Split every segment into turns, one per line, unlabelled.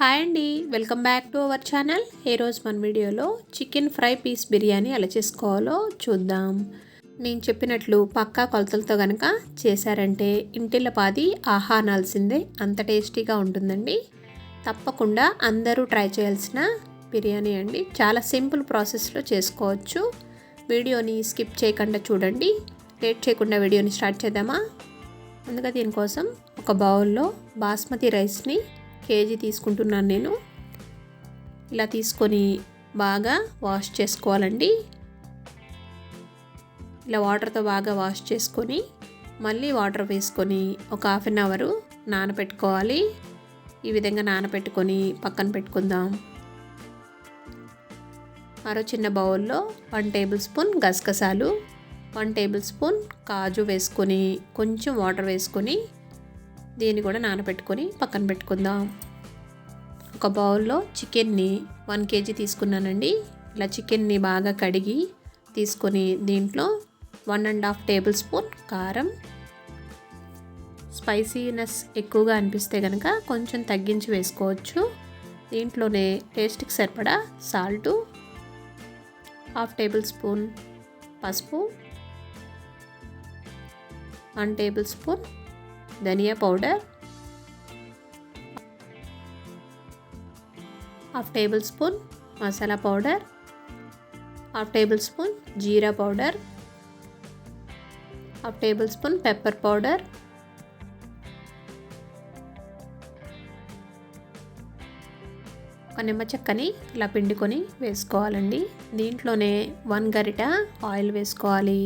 Hi అండి. Welcome back to our channel. ఈరోజు మన వీడియోలో చికెన్ ఫ్రై పీస్ బిర్యానీ ఎలా చేసుకోవాలో చూద్దాం. నేను చెప్పినట్లు పక్కా కొలతలతో కనుక చేశారంటే ఇంటిల్ల పాది ఆహా అనాల్సిందే. అంత టేస్టీగా ఉంటుందండి. తప్పకుండా అందరూ ట్రై చేయాల్సిన బిర్యానీ అండి. చాలా సింపుల్ ప్రాసెస్లో చేసుకోవచ్చు. వీడియోని స్కిప్ చేయకుండా చూడండి. లేట్ చేయకుండా వీడియోని స్టార్ట్ చేద్దామా? ముందుగా దీనికోసం ఒక బౌల్లో బాస్మతి రైస్ని కేజీ తీసుకుంటున్నాను నేను. ఇలా తీసుకొని బాగా వాష్ చేసుకోవాలండి. ఇలా వాటర్తో బాగా వాష్ చేసుకొని మళ్ళీ వాటర్ వేసుకొని ఒక హాఫ్ అన్ అవరు నానబెట్టుకోవాలి ఈ విధంగా నానబెట్టుకొని పక్కన పెట్టుకుందాం. మరో చిన్న బౌల్లో వన్ టేబుల్ స్పూన్ గసగసాలు వన్ టేబుల్ స్పూన్ కాజు వేసుకొని కొంచెం వాటర్ వేసుకొని దీన్ని కూడా నానబెట్టుకొని పక్కన పెట్టుకుందాం. ఒక బౌల్లో చికెన్ని వన్ కేజీ తీసుకున్నానండి. ఇలా చికెన్ని బాగా కడిగి తీసుకొని దీంట్లో one and half table spoon కారం. స్పైసీనెస్ ఎక్కువగా అనిపిస్తే కనుక కొంచెం తగ్గించి వేసుకోవచ్చు. దీంట్లోనే టేస్ట్కి సరిపడా సాల్టు హాఫ్ టేబుల్ స్పూన్ పసుపు వన్ టేబుల్ స్పూన్ ధనియా powder half tablespoon masala powder half tablespoon జీరా powder half tablespoon pepper powder ఒక నిమ్మ చెక్కని ఇలా పిండుకొని వేసుకోవాలండి. దీంట్లోనే వన్ గరిట ఆయిల్ వేసుకోవాలి.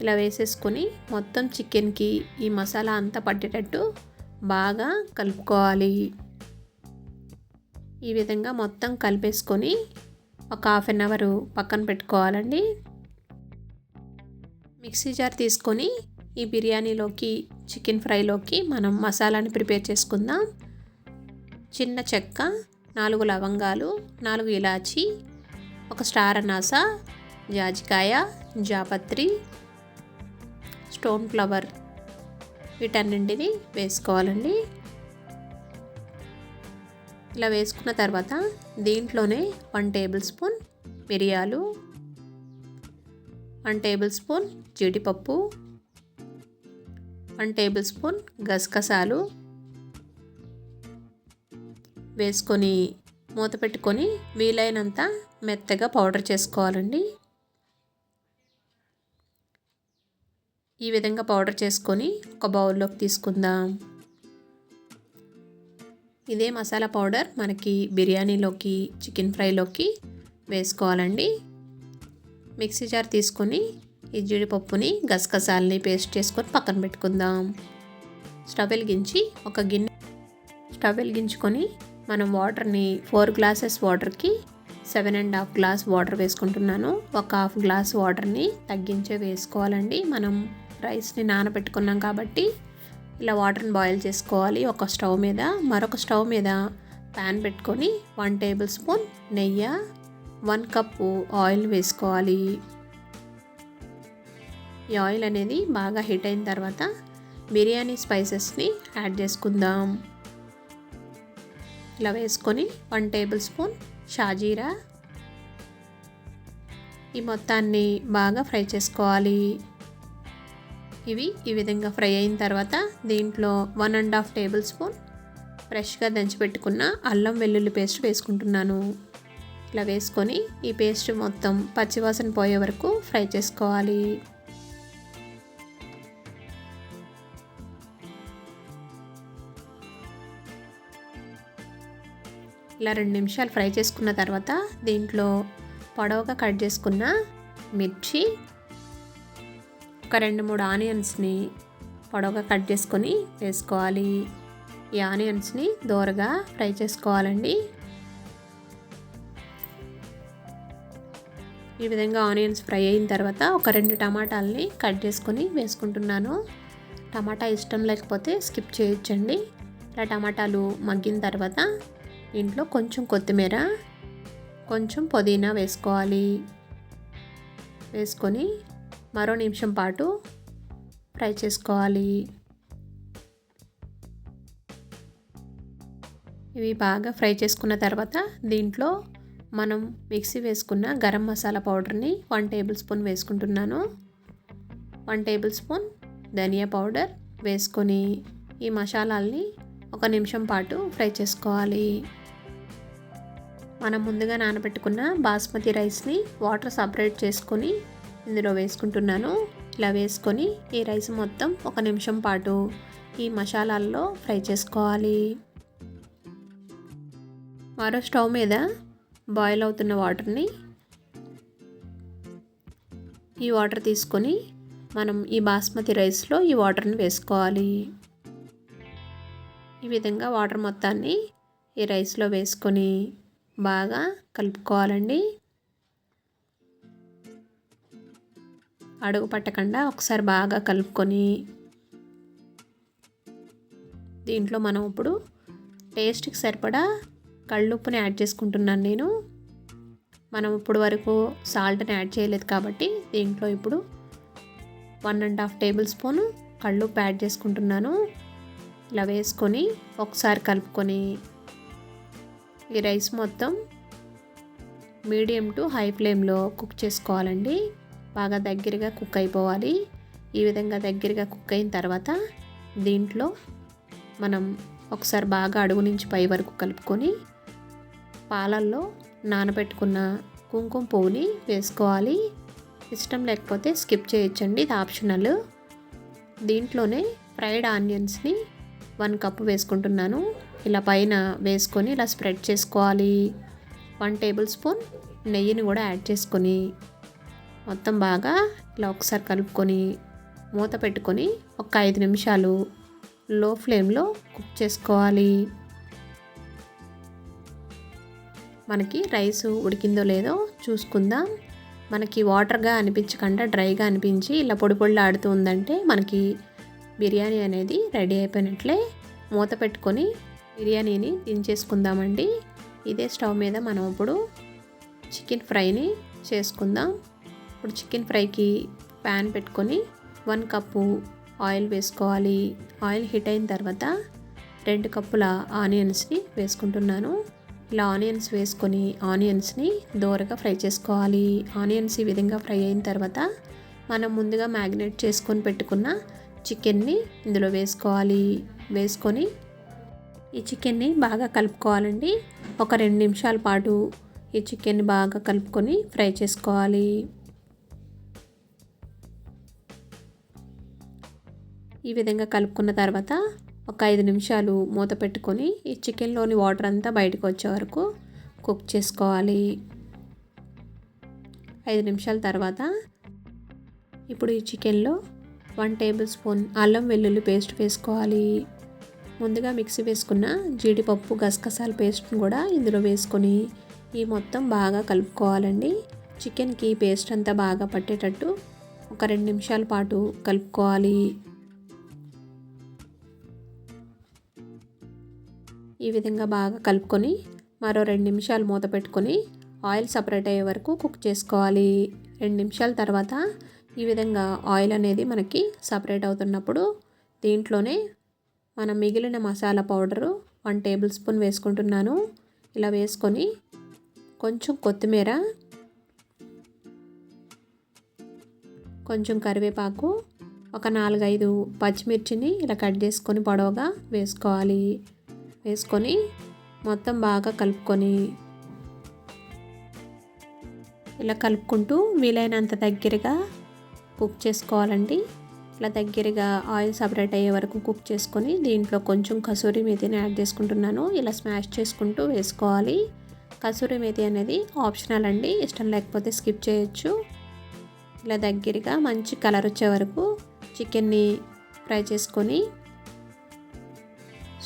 ఇలా వేసేసుకొని మొత్తం చికెన్కి ఈ మసాలా అంతా పట్టేటట్టు బాగా కలుపుకోవాలి. ఈ విధంగా మొత్తం కలిపేసుకొని ఒక హాఫ్ అన్ అవర్ పక్కన పెట్టుకోవాలండి. మిక్సీ జార్ తీసుకొని ఈ బిర్యానీలోకి చికెన్ ఫ్రైలోకి మనం మసాలాని ప్రిపేర్ చేసుకుందాం. చిన్న చెక్క నాలుగు లవంగాలు నాలుగు ఇలాచి ఒక స్టార్ అనాస జాజికాయ జాపత్రి స్టోన్ ఫ్లవర్ వీటన్నింటిని వేసుకోవాలండి. ఇలా వేసుకున్న తర్వాత దీంట్లోనే వన్ టేబుల్ స్పూన్ మిరియాలు వన్ టేబుల్ స్పూన్ జీడిపప్పు వన్ టేబుల్ స్పూన్ గసగసాలు వేసుకొని మూత పెట్టుకొని వీలైనంత మెత్తగా పౌడర్ చేసుకోవాలండి. ఈ విధంగా పౌడర్ చేసుకొని ఒక బౌల్లోకి తీసుకుందాం. ఇదే మసాలా పౌడర్ మనకి బిర్యానీలోకి చికెన్ ఫ్రైలోకి వేసుకోవాలండి. మిక్సీ జార్ తీసుకొని ఈ జీడిపప్పుని గసగసాలని పేస్ట్ చేసుకొని పక్కన పెట్టుకుందాం. స్టవ్ వెలిగించి ఒక గిన్నె స్టవ్ వెలిగించుకొని మనం వాటర్ని ఫోర్ గ్లాసెస్ వాటర్కి seven and half glass water వేసుకుంటున్నాను. ఒక హాఫ్ గ్లాస్ వాటర్ని తగ్గించే వేసుకోవాలండి. మనం రైస్ని నానబెట్టుకున్నాం కాబట్టి ఇలా వాటర్ని బాయిల్ చేసుకోవాలి ఒక స్టవ్ మీద. మరొక స్టవ్ మీద ప్యాన్ పెట్టుకొని వన్ టేబుల్ స్పూన్ నెయ్యి వన్ కప్పు ఆయిల్ వేసుకోవాలి. ఈ ఆయిల్ అనేది బాగా హీట్ అయిన తర్వాత బిర్యానీ స్పైసెస్ని యాడ్ చేసుకుందాం. ఇలా వేసుకొని వన్ టేబుల్ స్పూన్ షాజీరా. ఈ మొత్తాన్ని బాగా ఫ్రై చేసుకోవాలి. ఇవి. ఈ విధంగా ఫ్రై అయిన తర్వాత దీంట్లో one and half table spoon ఫ్రెష్గా దంచిపెట్టుకున్న అల్లం వెల్లుల్లి పేస్ట్ వేసుకుంటున్నాను. ఇలా వేసుకొని ఈ పేస్ట్ మొత్తం పచ్చివాసన పోయే వరకు ఫ్రై చేసుకోవాలి. ఇలా రెండు నిమిషాలు ఫ్రై చేసుకున్న తర్వాత దీంట్లో పొడవుగా కట్ చేసుకున్న మిర్చి ఒక రెండు మూడు ఆనియన్స్ని పొడవుగా కట్ చేసుకొని వేసుకోవాలి. ఈ ఆనియన్స్ని దోరగా ఫ్రై చేసుకోవాలండి. ఈ విధంగా ఆనియన్స్ ఫ్రై అయిన తర్వాత ఒక రెండు టమాటాలని కట్ చేసుకొని వేసుకుంటున్నాను. టమాటా ఇష్టం లేకపోతే స్కిప్ చేయొచ్చండి. ఇలా టమాటాలు మగ్గిన తర్వాత ఇంట్లో కొంచెం కొత్తిమీర కొంచెం పుదీనా వేసుకోవాలి. వేసుకొని మరో నిమిషం పాటు ఫ్రై చేసుకోవాలి. ఇవి బాగా ఫ్రై చేసుకున్న తర్వాత దీంట్లో మనం మిక్సీ వేసుకున్న గరం మసాలా పౌడర్ని వన్ టేబుల్ స్పూన్ వేసుకుంటున్నాను. వన్ టేబుల్ స్పూన్ ధనియా పౌడర్ వేసుకొని ఈ మసాలాల్ని ఒక నిమిషం పాటు ఫ్రై చేసుకోవాలి. మనం ముందుగా నానబెట్టుకున్న బాస్మతి రైస్ని వాటర్ సపరేట్ చేసుకొని ఇందులో వేసుకుంటున్నాను. ఇలా వేసుకొని ఈ రైస్ మొత్తం ఒక నిమిషం పాటు ఈ మసాలాల్లో ఫ్రై చేసుకోవాలి. మరో స్టవ్ మీద బాయిల్ అవుతున్న వాటర్ని ఈ వాటర్ తీసుకొని మనం ఈ బాస్మతి రైస్లో ఈ వాటర్ని వేసుకోవాలి. ఈ విధంగా వాటర్ మొత్తాన్ని ఈ రైస్లో వేసుకొని బాగా కలుపుకోవాలండి. అడుగు పట్టకుండా ఒకసారి బాగా కలుపుకొని దీంట్లో మనం ఇప్పుడు టేస్ట్కి సరిపడా కళ్ళుప్పుని యాడ్ చేసుకుంటున్నాను నేను. మనం ఇప్పుడు వరకు సాల్ట్ని యాడ్ చేయలేదు కాబట్టి దీంట్లో ఇప్పుడు one and half table spoon కళ్ళుప్పు యాడ్ చేసుకుంటున్నాను. ఇలా వేసుకొని ఒకసారి కలుపుకొని ఈ రైస్ మొత్తం మీడియం టు హై ఫ్లేమ్లో కుక్ చేసుకోవాలండి. బాగా దగ్గరగా కుక్ అయిపోవాలి. ఈ విధంగా దగ్గరగా కుక్ అయిన తర్వాత దీంట్లో మనం ఒకసారి బాగా అడుగు నుంచి పై వరకు కలుపుకొని పాలల్లో నానబెట్టుకున్న కుంకుమ పువ్వుని వేసుకోవాలి. ఇష్టం లేకపోతే స్కిప్ చేయొచ్చండి ఇది ఆప్షనల్. దీంట్లోనే ఫ్రైడ్ ఆనియన్స్ని వన్ కప్ వేసుకుంటున్నాను. ఇలా పైన వేసుకొని ఇలా స్ప్రెడ్ చేసుకోవాలి. వన్ టేబుల్ స్పూన్ నెయ్యిని కూడా యాడ్ చేసుకొని మొత్తం బాగా ఇలా ఒకసారి కలుపుకొని మూత పెట్టుకొని ఒక ఐదు నిమిషాలు లో ఫ్లేమ్లో కుక్ చేసుకోవాలి. మనకి రైస్ ఉడికిందో లేదో చూసుకుందాం. మనకి వాటర్గా అనిపించకుండా డ్రైగా అనిపించి ఇలా పొడి పొడిలో ఆడుతూ ఉందంటే మనకి బిర్యానీ అనేది రెడీ అయిపోయినట్లే. మూత పెట్టుకొని బిర్యానీని దించేసుకుందామండి. ఇదే స్టవ్ మీద మనం ఇప్పుడు చికెన్ ఫ్రైని చేసుకుందాం. ఇప్పుడు చికెన్ ఫ్రైకి ప్యాన్ పెట్టుకొని వన్ కప్పు ఆయిల్ వేసుకోవాలి. ఆయిల్ హీట్ అయిన తర్వాత రెండు కప్పుల ఆనియన్స్ని వేసుకుంటున్నాను. ఇలా ఆనియన్స్ వేసుకొని ఆనియన్స్ని దోరగా ఫ్రై చేసుకోవాలి. ఆనియన్స్ ఈ విధంగా ఫ్రై అయిన తర్వాత మనం ముందుగా మ్యాగ్నేట్ చేసుకొని పెట్టుకున్న చికెన్ని ఇందులో వేసుకోవాలి. వేసుకొని ఈ చికెన్ని బాగా కలుపుకోవాలండి. ఒక రెండు నిమిషాల పాటు ఈ చికెన్ని బాగా కలుపుకొని ఫ్రై చేసుకోవాలి. ఈ విధంగా కలుపుకున్న తర్వాత ఒక ఐదు నిమిషాలు మూత పెట్టుకొని ఈ చికెన్లోని వాటర్ అంతా బయటకు వచ్చే వరకు కుక్ చేసుకోవాలి. ఐదు నిమిషాల తర్వాత ఇప్పుడు ఈ చికెన్లో వన్ టేబుల్ స్పూన్ అల్లం వెల్లుల్లి పేస్ట్ వేసుకోవాలి. ముందుగా మిక్సీ వేసుకున్న జీడిపప్పు గసగసాల పేస్ట్ని కూడా ఇందులో వేసుకొని ఈ మొత్తం బాగా కలుపుకోవాలండి. చికెన్కి పేస్ట్ అంతా బాగా పట్టేటట్టు ఒక రెండు నిమిషాల పాటు కలుపుకోవాలి. ఈ విధంగా బాగా కలుపుకొని మరో రెండు నిమిషాలు మూత పెట్టుకొని ఆయిల్ సపరేట్ అయ్యే వరకు కుక్ చేసుకోవాలి. రెండు నిమిషాల తర్వాత ఈ విధంగా ఆయిల్ అనేది మనకి సపరేట్ అవుతున్నప్పుడు దీంట్లోనే మనం మిగిలిన masala powder one table spoon వేసుకుంటున్నాను. ఇలా వేసుకొని కొంచెం కొత్తిమీర కొంచెం కరివేపాకు ఒక నాలుగైదు పచ్చిమిర్చిని ఇలా కట్ చేసుకొని పొడవుగా వేసుకోవాలి. వేసుకొని మొత్తం బాగా కలుపుకొని ఇలా కలుపుకుంటూ వీలైనంత దగ్గరగా కుక్ చేసుకోవాలండి. ఇట్లా దగ్గరగా ఆయిల్ సపరేట్ అయ్యే వరకు కుక్ చేసుకొని దీంట్లో కొంచెం కసూరి మేతిని యాడ్ చేసుకుంటున్నాను. ఇలా స్మాష్ చేసుకుంటూ వేసుకోవాలి. కసూరి మేతి అనేది ఆప్షనల్ అండి. ఇష్టం లేకపోతే స్కిప్ చేయొచ్చు. ఇలా దగ్గరగా మంచి కలర్ వచ్చే వరకు చికెన్ని ఫ్రై చేసుకొని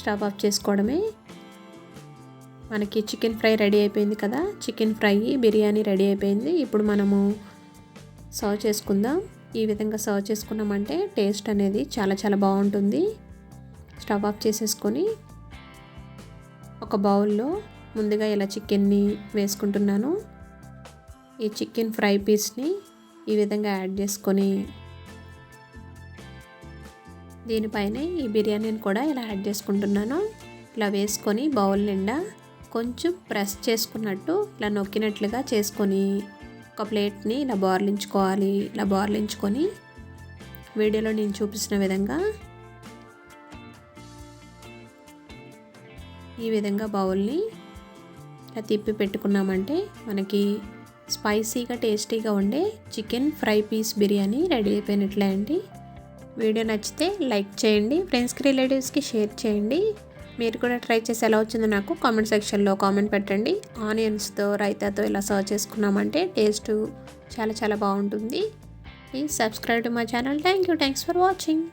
స్టవ్ ఆఫ్ చేసుకోవడమే. మనకి చికెన్ ఫ్రై రెడీ అయిపోయింది కదా. చికెన్ ఫ్రై బిర్యానీ రెడీ అయిపోయింది. ఇప్పుడు మనము సర్వ్ చేసుకుందాం. ఈ విధంగా సర్వ్ చేసుకున్నామంటే టేస్ట్ అనేది చాలా చాలా బాగుంటుంది. స్టవ్ ఆఫ్ చేసేసుకొని ఒక బౌల్లో ముందుగా ఇలా చికెన్ని వేసుకుంటున్నాను. ఈ చికెన్ ఫ్రై పీస్ని ఈ విధంగా యాడ్ చేసుకొని దీనిపైనే ఈ బిర్యానీని కూడా ఇలా యాడ్ చేసుకుంటున్నాను. ఇలా వేసుకొని బౌల్ నిండా కొంచెం ప్రెస్ చేసుకున్నట్టు ఇలా నొక్కినట్లుగా చేసుకొని ఒక ప్లేట్ని ఇలా బార్లించుకోవాలి. ఇలా బార్లించుకొని వీడియోలో నేను చూపించిన విధంగా ఈ విధంగా బౌల్ని ఇలా తిప్పి పెట్టుకున్నామంటే మనకి స్పైసీగా టేస్టీగా ఉండే chicken fry piece biryani ready అయిపోయినట్లే అండి. వీడియో నచ్చితే లైక్ చేయండి ఫ్రెండ్స్కి రిలేటివ్స్కి షేర్ చేయండి. మీరు కూడా ట్రై చేసి ఎలా వచ్చిందో నాకు కామెంట్ సెక్షన్లో కామెంట్ పెట్టండి. ఆనియన్స్తో రైతాతో ఇలా సర్వ్ చేసుకున్నామంటే టేస్ట్ చాలా చాలా బాగుంటుంది. Please subscribe to my channel thank you thanks for watching